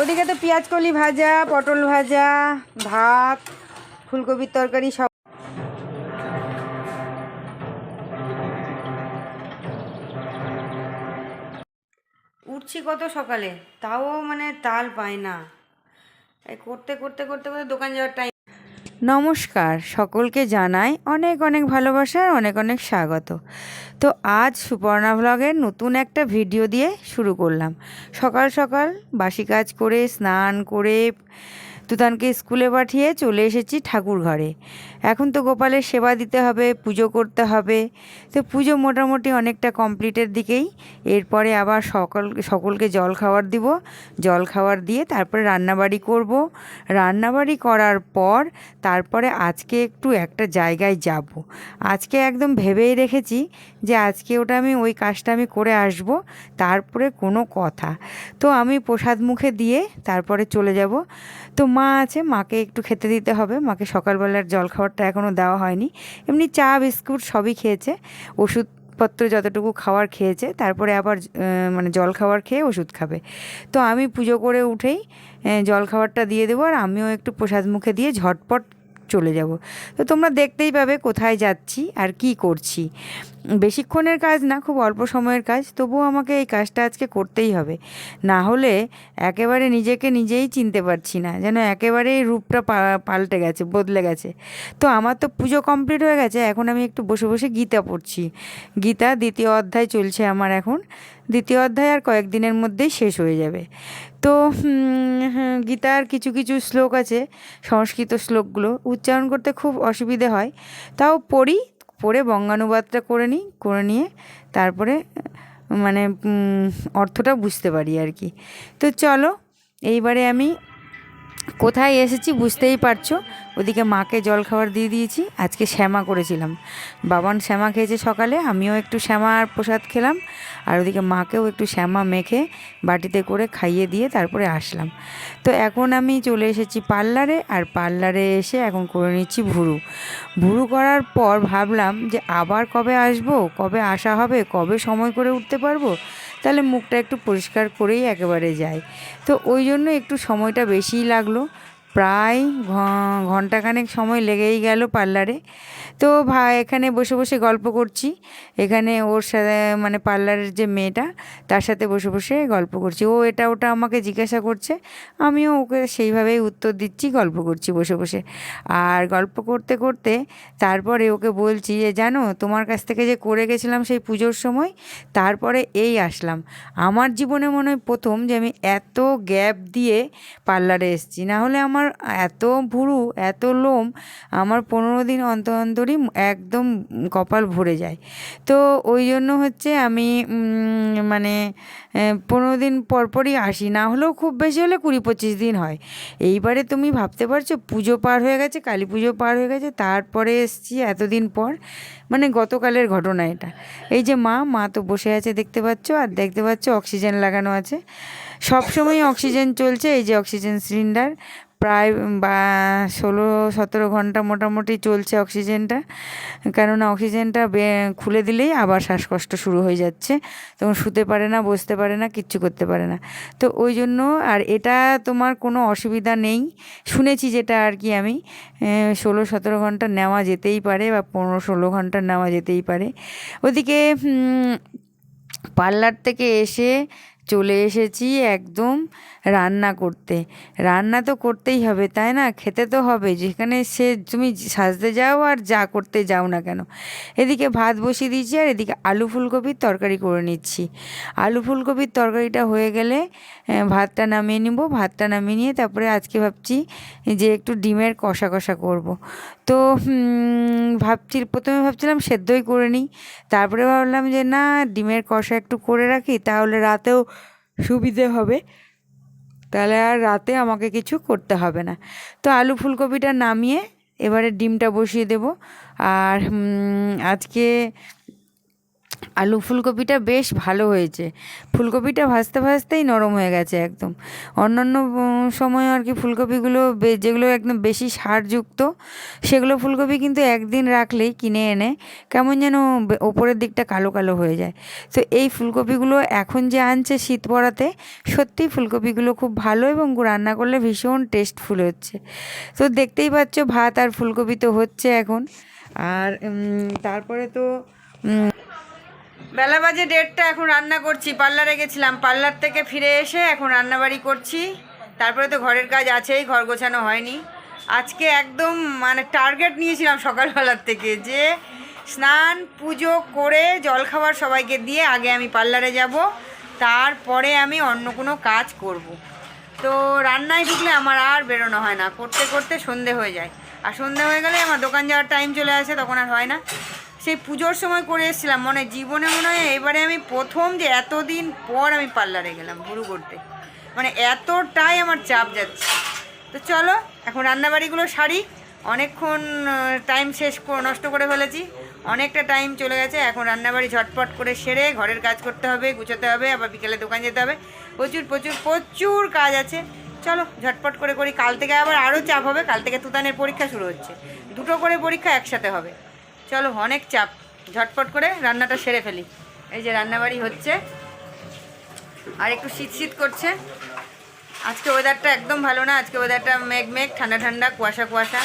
ওদিকে তো পেঁয়াজ কলি ভাজা, পটল ভাজা, ভাত, ফুলকপির তরকারি, সব। উঠছি কত সকালে, তাও মানে তাল পায় না। করতে করতে করতে করতে দোকান যাওয়ার টাইম নমস্কার। সকলকে জানাই অনেক অনেক ভালোবাসার অনেক অনেক স্বাগত। তো আজ সুপর্ণা ব্লগের নতুন একটা ভিডিও দিয়ে শুরু করলাম। সকাল সকাল বাসি কাজ করে, স্নান করে তুতানকে স্কুলে পাঠিয়ে চলে এসেছি ঠাকুর ঘরে। এখন তো গোপালের সেবা দিতে হবে, পুজো করতে হবে। তো পুজো মোটামুটি অনেকটা কমপ্লিটের দিকেই। এরপরে আবার সকল, সকলকে জল খাবার দিব। জল খাবার দিয়ে তারপরে রান্নাবাড়ি করব। রান্নাবাড়ি করার পর তারপরে আজকে একটু একটা জায়গায় যাব। আজকে একদম ভেবেই রেখেছি যে আজকে ওটা আমি, ওই কাজটা আমি করে আসব। তারপরে কোনো কথা। তো আমি প্রসাদ মুখে দিয়ে তারপরে চলে যাব। তো মা আছে, মাকে একটু খেতে দিতে হবে। মাকে সকালবেলার জল খাবারটা এখনও দেওয়া হয়নি। এমনি চা, বিস্কুট সবই খেয়েছে। ওষুধপত্র যতটুকু খাওয়ার খেয়েছে, তারপরে আবার মানে জল খাবার খেয়ে ওষুধ খাবে। তো আমি পুজো করে উঠেই জল খাবারটা দিয়ে দেবো আর আমিও একটু প্রসাদ মুখে দিয়ে ঝটপট চলে যাব। তো তোমরা দেখতেই পাবে কোথায় যাচ্ছি আর কি করছি। বেশিক্ষণের কাজ না, খুব অল্প সময়ের কাজ, তবুও আমাকে এই কাজটা আজকে করতেই হবে। না হলে একেবারে নিজেকে নিজেই চিনতে পারছি না, যেন একেবারেই রূপটা পাল্টে গেছে, বদলে গেছে। তো আমার তো পুজো কমপ্লিট হয়ে গেছে, এখন আমি একটু বসে বসে গীতা পড়ছি। গীতা দ্বিতীয় অধ্যায় চলছে আমার এখন। দ্বিতীয় অধ্যায় আর কয়েকদিনের মধ্যেই শেষ হয়ে যাবে। তো গীতার কিছু কিছু শ্লোক আছে, সংস্কৃত শ্লোকগুলো। উচ্চারণ করতে খুব অসুবিধে হয়। তাও পড়ি পড়ে বঙ্গানুবাদটা করে নিই, করে নিয়ে তারপরে মানে অর্থটা বুঝতে পারি আর কি। তো চলো, এইবারে আমি কোথায় এসেছি বুঝতেই পারছ? ওদিকে মাকে জল খাবার দিয়ে দিয়েছি, আজকে শ্যামা করেছিলাম। বাবান শ্যামা খেয়েছে সকালে, আমিও একটু শ্যামার প্রসাদ খেলাম, আর ওদিকে মাকেও একটু শ্যামা মেখে বাটিতে করে খাইয়ে দিয়ে তারপরে আসলাম। তো এখন আমি চলে এসেছি পার্লারে, আর পার্লারে এসে এখন করে নিচ্ছি ভুরু। ভুরু করার পর ভাবলাম যে আবার কবে আসব? কবে আসা হবে? কবে সময় করে উঠতে পারব? তাহলে মুখটা একটু পরিষ্কার করেই একেবারে যায়। তো ওই জন্য একটু সময়টা বেশিই লাগল। প্রায় ঘন্টাখানেক সময় লেগেই গেল পার্লারে। তো ভাই এখানে বসে বসে গল্প করছি। এখানে ওর সাথে মানে পার্লারের যে মেয়েটা, তার সাথে বসে বসে গল্প করছি। ও এটা ওটা আমাকে জিজ্ঞাসা করছে, আমিও ওকে সেইভাবেই উত্তর দিচ্ছি, গল্প করছি বসে বসে। আর গল্প করতে করতে তারপরে ওকে বলছি যে, জানো, তোমার কাছ থেকে যে করে গেছিলাম সেই পুজোর সময়, তারপরে এই আসলাম। আমার জীবনে মনে হয় প্রথম যে আমি এত গ্যাপ দিয়ে পার্লারে এসেছি। না হলে আমার এত ভুরু, এত লোম, আমার পনেরো দিন অন্তর অন্তরই একদম কপাল ভরে যায়। তো ওই জন্য হচ্ছে আমি মানে পনেরো দিন পরপরই আসি। না হলেও খুব বেশি হলে কুড়ি পঁচিশ দিন হয়। এইবারে তুমি ভাবতে পারছ, পুজো পার হয়ে গেছে, কালী পুজো পার হয়ে গেছে, তারপরে এসছি এতদিন পর মানে গতকালের ঘটনা এটা। এই যে মা মা তো বসে আছে দেখতে পাচ্ছ, আর দেখতে পাচ্ছ অক্সিজেন লাগানো আছে। সব সময় অক্সিজেন চলছে, এই যে অক্সিজেন সিলিন্ডার। প্রায় বা ষোলো, সতেরো ঘণ্টা মোটামুটি চলছে অক্সিজেনটা। কেননা অক্সিজেনটা খুলে দিলেই আবার শ্বাসকষ্ট শুরু হয়ে যাচ্ছে। তখন শুতে পারে না, বসতে পারে না, কিচ্ছু করতে পারে না। তো ওই জন্য, আর এটা তোমার কোনো অসুবিধা নেই। শুনেছি যেটা আর কি আমি ষোলো, সতেরো ঘণ্টা নেওয়া যেতেই পারে বা পনেরো, ষোলো ঘণ্টা নেওয়া যেতেই পারে। ওদিকে পার্লার থেকে এসে চলে এসেছি একদম। রান্না করতে। রান্না তো করতেই হবে, তাই না? খেতে তো হবে। যেখানে সে তুমি সাজতে যাও আর যা করতে যাও না কেন। এদিকে ভাত বসিয়ে দিয়েছি আর এদিকে আলু ফুলকপির তরকারি করে নিচ্ছি। আলু ফুলকপির তরকারিটা হয়ে গেলে ভাতটা নামিয়ে নিব। ভাতটা নামিয়ে নিয়ে তারপরে আজকে ভাবছি যে একটু ডিমের কষা কষা করব। তো ভাবছি, প্রথমে ভাবছিলাম সেদ্ধই করে নিই। তারপরে ভাবলাম যে না, ডিমের কষা একটু করে রাখি, তাহলে রাতেও সুবিধে হবে। তাহলে আর রাতে আমাকে কিছু করতে হবে না। তো আলু ফুলকপিটা নামিয়ে এবারে ডিমটা বসিয়ে দেব। আর আজকে আলু ফুলকপিটা বেশ ভালো হয়েছে। ফুলকপিটা ভাজতে ভাজতেই নরম হয়ে গেছে একদম। অন্যান্য সময় আর কি ফুলকপিগুলো যেগুলো একদম বেশি সারযুক্ত, সেগুলো ফুলকপি কিন্তু একদিন রাখলেই কিনে এনে কেমন যেন ওপরের দিকটা কালো কালো হয়ে যায়। তো এই ফুলকপিগুলো এখন যে আনছে শীত পড়াতে সত্যিই ফুলকপিগুলো খুব ভালো এবং রান্না করলে ভীষণ টেস্টফুল হচ্ছে। তো দেখতেই পাচ্ছ ভাত আর ফুলকপি তো হচ্ছে এখন। আর তারপরে তো বেলা বাজে ডেটটা এখন রান্না করছি। পার্লারে গেছিলাম। পার্লার থেকে ফিরে এসে এখন রান্নাবাড়ি করছি। তারপরে তো ঘরের কাজ আছেই, ঘর গোছানো হয়নি। আজকে একদম মানে টার্গেট নিয়েছিলাম সকালবেলার থেকে যে স্নান, পুজো করে জলখাবার সবাইকে দিয়ে আগে আমি পার্লারে যাব। তারপরে আমি অন্য কোনো কাজ করব। তো রান্নায় ঢুকলে আমার আর বেরোনো হয় না। করতে করতে সন্ধে হয়ে যায়। আর সন্ধে হয়ে গেলে আমার দোকান যাওয়ার টাইম চলে আসে, তখন আর হয় না। সেই পুজোর সময় করে এসেছিলাম। মনে জীবনে মনে হয় এবারে আমি প্রথম যে এতদিন পর আমি পার্লারে গেলাম ভুরু করতে। মানে এতটাই আমার চাপ যাচ্ছে। তো চলো, এখন রান্নাবাড়িগুলো সারি। অনেকক্ষণ টাইম শেষ নষ্ট করে ফেলেছি। অনেকটা টাইম চলে গেছে। এখন রান্নাবাড়ি ঝটপট করে সেরে ঘরের কাজ করতে হবে, গুছোতে হবে, আবার বিকেলে দোকান যেতে হবে। প্রচুর প্রচুর প্রচুর কাজ আছে। চলো, ঝটপট করে করি। কাল থেকে আবার আরও চাপ হবে। কাল থেকে তুতানের পরীক্ষা শুরু হচ্ছে। দুটো করে পরীক্ষা একসাথে হবে। চলো অনেক চাপ। ঝটপট করে রান্নাটা সেরে ফেলি। এই যে রান্নাবাড়ি হচ্ছে। আর একটু শীত শীত করছে। আজকে ওয়েদারটা একদম ভালো না। আজকে ওয়েদারটা মেঘ মেঘ, ঠান্ডা ঠান্ডা, কুয়াশা কুয়াশা।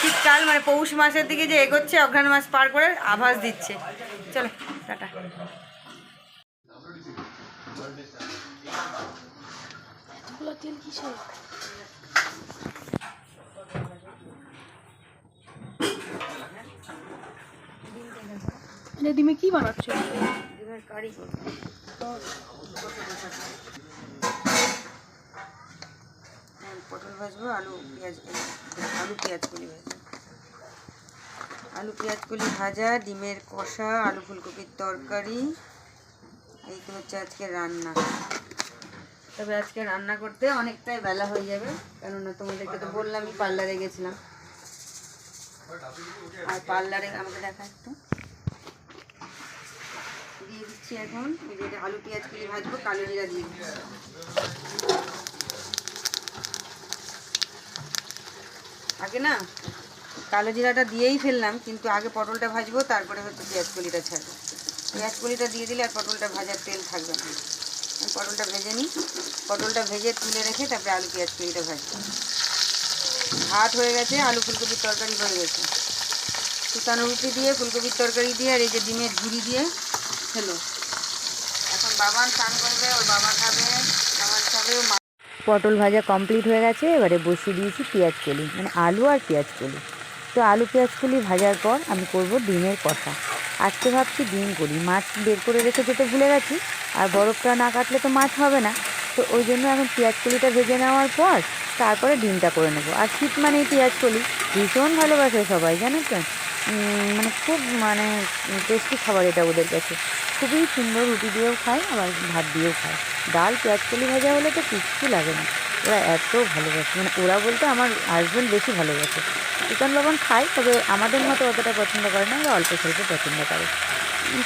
শীতকাল মানে পৌষ মাসের দিকে যে এগোচ্ছে, অঘ্রাণ মাস পার করে আভাস দিচ্ছে। চলো, টাটা। এটা ডিমে কি বানাচ্ছ? ডিমের কারি পটল ভাজবো, আলু, পেঁয়াজ আলু পেঁয়াজ কলি ভাজবো। আলু পেঁয়াজ কলি ভাজা, ডিমের কষা, আলু ফুলকপির তরকারি। এই হচ্ছে আজকে রান্না। তবে আজকে রান্না করতে অনেকটাই বেলা হয়ে যাবে, কেননা তোমাদেরকে তো বললামই পার্লারে গেছিলাম। আর পার্লারে আমাকে দেখা একটু। দিচ্ছি এখন। এই যে এটা আলু পেঁয়াজ কুড়ি ভাজবো, কালো জিরা দিয়ে আগে না কালো জিরাটা দিয়েই ফেললাম, কিন্তু আগে পটলটা ভাজবো, তারপরে হচ্ছে পেঁয়াজ কলিটা ছাড়বো। পেঁয়াজ কলিটা দিয়ে দিলে আর পটলটা ভাজার তেল থাকবে না। পটলটা ভেজে নিই। পটলটা ভেজে তুলে রেখে তারপরে আলু পেঁয়াজ কলিটা ভাজবো। ভাত হয়ে গেছে, আলু ফুলকপির তরকারি হয়ে গেছে। শুকানো রুটি দিয়ে, ফুলকপির তরকারি দিয়ে, আর এই যে ডিমের ঝুড়ি দিয়ে খেলো পটল ভাজা কমপ্লিট হয়ে গেছে, এবারে বসিয়ে দিয়েছি পেঁয়াজ কলি মানে আলু আর পেঁয়াজ কলি। তো আলু পেঁয়াজ কলি ভাজার পর আমি করব ডিমের কষা। আজকে ভাবছি ডিম করি, মাছ বের করে রেখে যেতে ভুলে গেছি, আর বরফটা না কাটলে তো মাছ হবে না। তো ওই জন্য এখন পেঁয়াজ কলিটা ভেজে নেওয়ার পর তারপরে ডিমটা করে নেব। আর শীত মানেই পেঁয়াজ কলি, ভীষণ ভালোবাসে সবাই জানো তো? মানে খুব মানে টেস্টি খাবার এটা ওদের কাছে। খুবই সুন্দর রুটি দিয়েও খায়, আবার ভাত দিয়েও খায়। ডাল, পেঁয়াজ, কলি ভাজা হলে তো কিচ্ছু লাগে না। ওরা এত ভালোবাসে। মানে ওরা বলতে আমার হাজব্যান্ড বেশি ভালোবাসে। চিকেন লবণ খায়, তবে আমাদের মতো অতটা পছন্দ করে না, ওরা অল্প স্বল্প পছন্দ করে।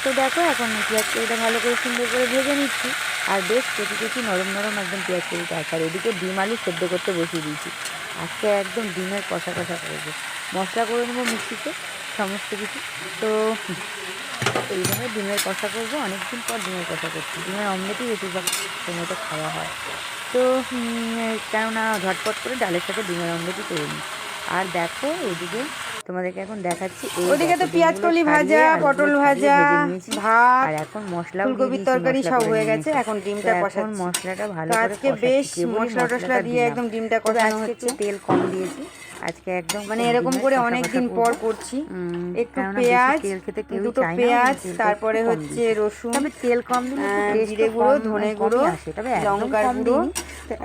তো দেখো, এখন পেঁয়াজ কলিটা ভালো করে সুন্দর করে ভেজে নিচ্ছি। আর বেশ কচি কচি, নরম নরম একদম পেঁয়াজ কলিটা আছে। আর এদিকে ডিম আলু সেদ্ধ করতে বসিয়ে দিয়েছি। আজকে একদম ডিমের কষা কষা করব। মশলা করে নেব মিক্সিতে, সমস্ত কিছু। তো এইভাবে ডিমের কষা করব। অনেকদিন পর ডিমের কষা করছি। ডিমের অমলেটই বেশিরভাগ সময়টা খাওয়া হয়। তো কেননা ঝটপট করে ডালের সাথে ডিমের অমলেটই করে নিই। আর দেখো এদিকে তোমাদেরকে এখন দেখাচ্ছি এই ওদিকে তো পেঁয়াজ কলি ভাজা, পটল ভাজা, ভাত, আর এখন মশলা ফুলকপির তরকারি সব হয়ে গেছে, এখন ডিমটা কষাচ্ছি। মশলাটা ভালো করে আজকে বেশ মশলা টশলা দিয়ে একদম ডিমটা কষানো হচ্ছে। তেল কম দিয়েছি। আজকে একদম মানে এরকম করে কষা অনেকদিন কষা পর করছি। একটু পেঁয়াজ তেল খেতে কেউই দুটো পেঁয়াজ তারপরে হচ্ছে রসুন তবে তেল কম দিলে জিরে গুঁড়ো ধনে গুঁড়ো। তবে লঙ্কার গুঁড়ো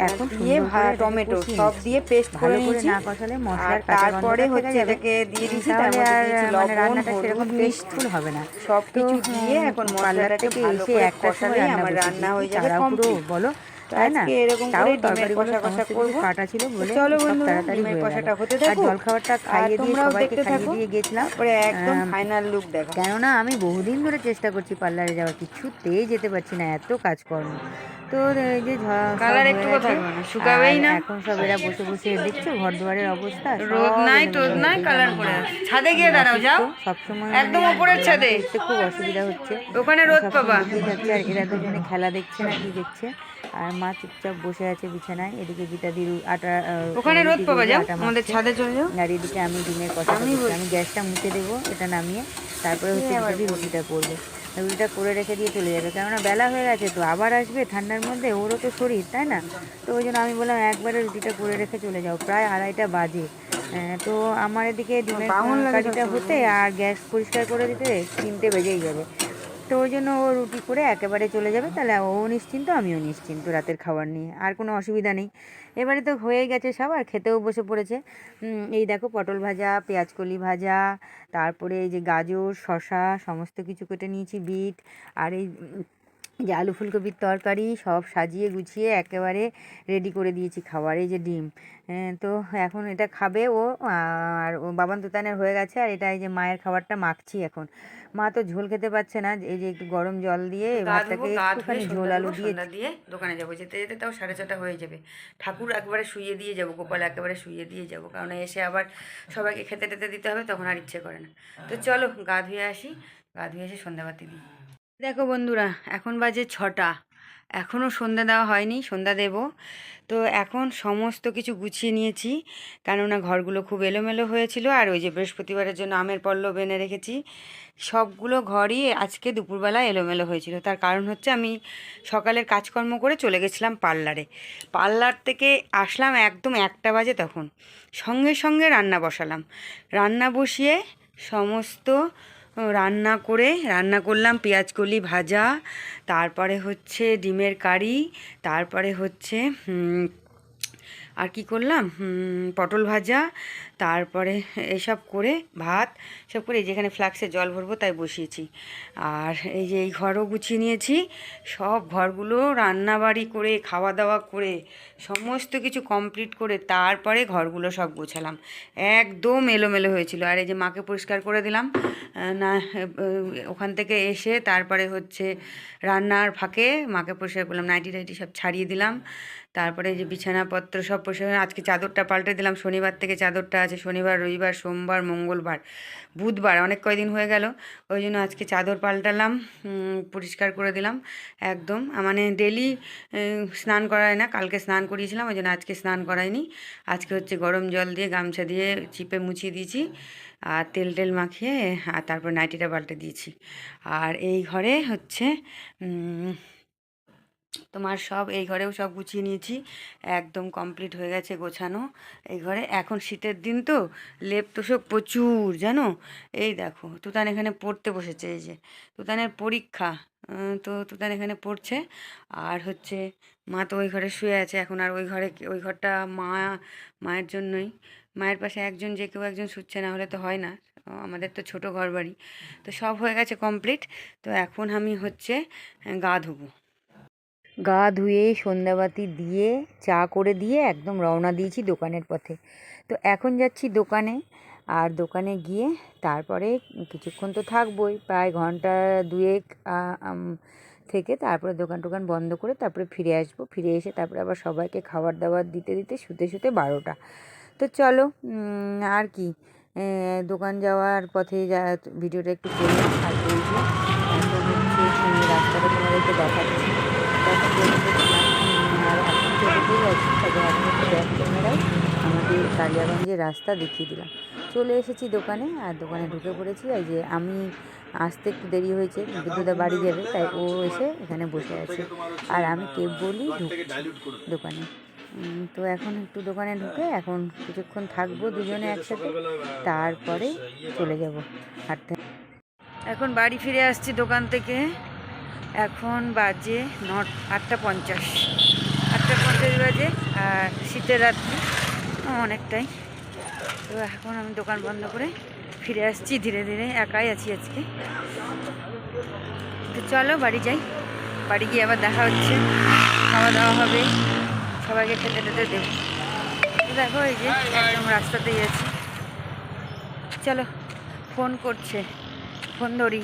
এখন দিয়ে টমেটো সব দিয়ে পেস্ট করে নিয়েছি। না কষালে মশলার তারপরে হচ্ছে এটাকে দিয়ে দিয়েছি তাহলে আর মানে রান্নাটা সেরকম টেস্টফুল হবে না। সব কিছু দিয়ে এখন মশলাটাকে এসে কষালেই রান্না আমার রান্না হয়ে যাবে কমপ্লিট বলো। আজকে এরকম তাও করে ডিমের কষা কষা সমস্ত কাটা ছিল বলে চলো বন্ধুরা, ডিমের কষাটা হতে আর থাকুক। জলখাবারটা খাইয়ে দিয়ে সবাইকে খাইয়ে দিয়ে গেছিলাম। একদম ফাইনাল লুক দেখো। কেননা আমি বহুদিন ধরে চেষ্টা করছি পার্লারে যাওয়ার কিছুতেই যেতে পারছি না এত কাজকর্ম। তো এই যে কালার একটুও গেছে। থাকবে না, শুকাবেই না। এখন সব এরা বসে বসে দেখছ ঘর দুয়ারের অবস্থা রোদ নাই টোদ নাই কালার করে ছাদে গিয়ে দাঁড়াও যাও। সবসময় একদম মানে ওপরের ছাদে। খুব অসুবিধা হচ্ছে। ওখানে রোদ পাবা। আর এরা দুজনে খেলা দেখছে না কি দেখছে। আর মা চুপচাপ বসে আছে বিছানায়। এদিকে গীতাদি রু- আটা ওখানে রোদ পাবা যাও আমাদের ছাদে চলে যাও। আর এদিকে আমি ডিমের কষা আমি। আমি গ্যাসটা মুছে দেবো এটা নামিয়ে। তারপরে হচ্ছে গীতাদি রুটিটা করবে। রুটিটা করে রেখে দিয়ে চলে যাবে। কেননা বেলা হয়ে গেছে তো আবার আসবে ঠান্ডার মধ্যে ওরও তো শরীর তাই না? তো ওই জন্য আমি বললাম একবারে রুটিটা করে রেখে চলে যাও প্রায় আড়াইটা বাজে। আহ, তো আমার এদিকে ডিমের সবসময়। হতে আর গ্যাস পরিষ্কার করে দিতে তিনটে বেজেই যাবে। তো ওই জন্য ও রুটি করে একেবারে চলে যাবে। তাহলে ও নিশ্চিন্ত, আমিও নিশ্চিন্ত রাতের খাবার নিয়ে। আর কোনো অসুবিধা নেই। এবারে তো হয়ে গেছে সব, আর খেতেও বসে পড়েছে। এই দেখো পটল ভাজা, পেঁয়াজকলি ভাজা, তারপরে এই যে গাজর শশা সমস্ত কিছু কেটে নিয়েছি, বিট, আর এই যে আলু ফুলকপির তরকারি সব সাজিয়ে গুছিয়ে একেবারে রেডি করে দিয়েছি খাবার এই যে ডিম। হ্যাঁ, তো এখন এটা খাবে ও আর ও বাবান তুতানের হয়ে গেছে আর এটা এই যে মায়ের খাবারটা মাখছি এখন। মা তো ঝোল খেতে পারছে না এই যে একটু গরম জল দিয়ে ভাতটাকে একটুখানি ঝোল আলু দিয়ে দিয়ে দোকানে যাব। যেতে যেতে তাও সাড়ে ছটা হয়ে যাবে। ঠাকুর একবারে শুইয়ে দিয়ে যাব গোপাল একেবারে শুয়ে দিয়ে যাব। কারণ এসে আবার সবাইকে খেতে টেতে দিতে হবে তখন আর ইচ্ছে করে না। তো চলো গা ধুয়ে আসি গা ধুয়ে এসে সন্ধ্যাবাতি দিই। দেখো বন্ধুরা, এখন বাজে ছটা। এখনও সন্ধ্যা দেওয়া হয়নি, সন্ধ্যা দেব। তো এখন সমস্ত কিছু গুছিয়ে নিয়েছি, কেননা ঘরগুলো খুব এলোমেলো হয়েছিল, আর ওই যে বৃহস্পতিবারের জন্য আমের পল্লব এনে রেখেছি। সবগুলো ঘরই আজকে দুপুরবেলা এলোমেলো হয়েছিল। তার কারণ হচ্ছে আমি সকালের কাজকর্ম করে চলে গেছিলাম পার্লারে। পার্লার থেকে আসলাম একদম একটা বাজে তখন। সঙ্গে সঙ্গে রান্না বসালাম। রান্না বসিয়ে সমস্ত রান্না করে রান্না করলাম পেঁয়াজকলি ভাজা তারপরে হচ্ছে ডিমের কারি তারপরে হচ্ছে আর কি করলাম? পটল ভাজা, তারপরে এসব করে ভাত সব করে যেখানে ফ্লাক্সে জল ভরবো তাই বসিয়েছি। আর এই যে এই ঘরও গুছিয়ে নিয়েছি, সব ঘরগুলো রান্নাবাড়ি করে খাওয়া দাওয়া করে, সমস্ত কিছু কমপ্লিট করে তারপরে ঘরগুলো সব গোছালাম। একদম এলোমেলো হয়েছিল। আর এই যে মাকে পরিষ্কার করে দিলাম না ওখান থেকে এসে তারপরে হচ্ছে রান্নার ফাঁকে মাকে পরিষ্কার করলাম নাইটি টাইটি সব ছাড়িয়ে দিলাম। তারপরে যে বিছানাপত্র সব পরিষ্কার আজকে চাদরটা পাল্টে দিলাম। শনিবার থেকে চাদরটা আছে, শনিবার, রবিবার, সোমবার, মঙ্গলবার, বুধবার, অনেক কয়দিন হয়ে গেল। ওই জন্য আজকে চাদর পাল্টালাম পরিষ্কার করে দিলাম একদম। মানে ডেলি স্নান করায় না, কালকে স্নান করিয়েছিলাম, ওই জন্য আজকে স্নান করাইনি। আজকে হচ্ছে গরম জল দিয়ে গামছা দিয়ে চিপে মুছিয়ে দিয়েছি আর তেল টেল মাখিয়ে, আর তারপর নাইটিটা পাল্টে দিয়েছি। আর এই ঘরে হচ্ছে তোমার সব, এই ঘরেও সব গুছিয়ে নিয়েছি। একদম কমপ্লিট হয়ে গেছে গোছানো এই ঘরে। এখন শীতের দিন তো, লেপ তোষক প্রচুর, জানো? এই দেখো, তুতান এখানে পড়তে বসেছে, এই যে। তুতানের পরীক্ষা তো তুতান এখানে পড়ছে। আর হচ্ছে, মা তো ওই ঘরে শুয়ে আছে, এখন আর ওই ঘরে ওই ঘরটা মা, মায়ের জন্যই। মায়ের পাশে একজন যে কেউ একজন শুচ্ছে, না হলে তো হয় না। আমাদের তো ছোট ঘর বাড়ি তো সব হয়ে গেছে কমপ্লিট তো এখন আমি হচ্ছে গা ধোবো গা ধুয়ে সন্ধ্যাবাতি দিয়ে, চা করে দিয়ে একদম রওনা দিয়েছি দোকানের পথে। তো এখন যাচ্ছি দোকানে, আর দোকানে গিয়ে তারপরে কিছুক্ষণ তো থাকবোই, প্রায় ঘণ্টা দুয়েক থেকে তারপরে দোকান টোকান বন্ধ করে তারপরে ফিরে আসব। ফিরে এসে তারপরে আবার সবাইকে খাবার দাবার দিতে দিতে শুতে শুতে বারোটা। তো চলো আর কি দোকান যাওয়ার পথে যা, ভিডিওটা একটু করলাম, আর রাস্তাটা তোমাদেরকে দেখাচ্ছি। আর আমাদের কালিয়াগঞ্জের রাস্তা দেখিয়ে দিলাম। চলে এসেছি দোকানে আর দোকানে ঢুকে পড়েছি। এই যে আমি আসতে একটু দেরি হয়েছে বিদ্যুতা বাড়ি যাবে, তাই ও এসে এখানে বসে আছে। আর আমি কেবলই ঢুকছি দোকানে। তো এখন একটু দোকানে ঢুকে এখন কিছুক্ষণ থাকব দুজনে একসাথে, তারপরে চলে যাব। হাঁটতে এখন বাড়ি ফিরে আসছি দোকান থেকে। এখন বাজে নট, আটটা পঞ্চাশ। আটটা পঞ্চাশ বাজে, আর শীতের রাত্রি অনেকটাই। তো এখন আমি দোকান বন্ধ করে ফিরে আসছি ধীরে ধীরে, একাই আছি আজকে। তো চলো, বাড়ি যাই। বাড়ি গিয়ে আবার দেখা হচ্ছে। খাওয়া দাওয়া হবে। সবাইকে খেতে টেতে দেবো। দেখো, এই যে একদম রাস্তাতেই আছি। চলো, ফোন করছে। ফোন ধরি।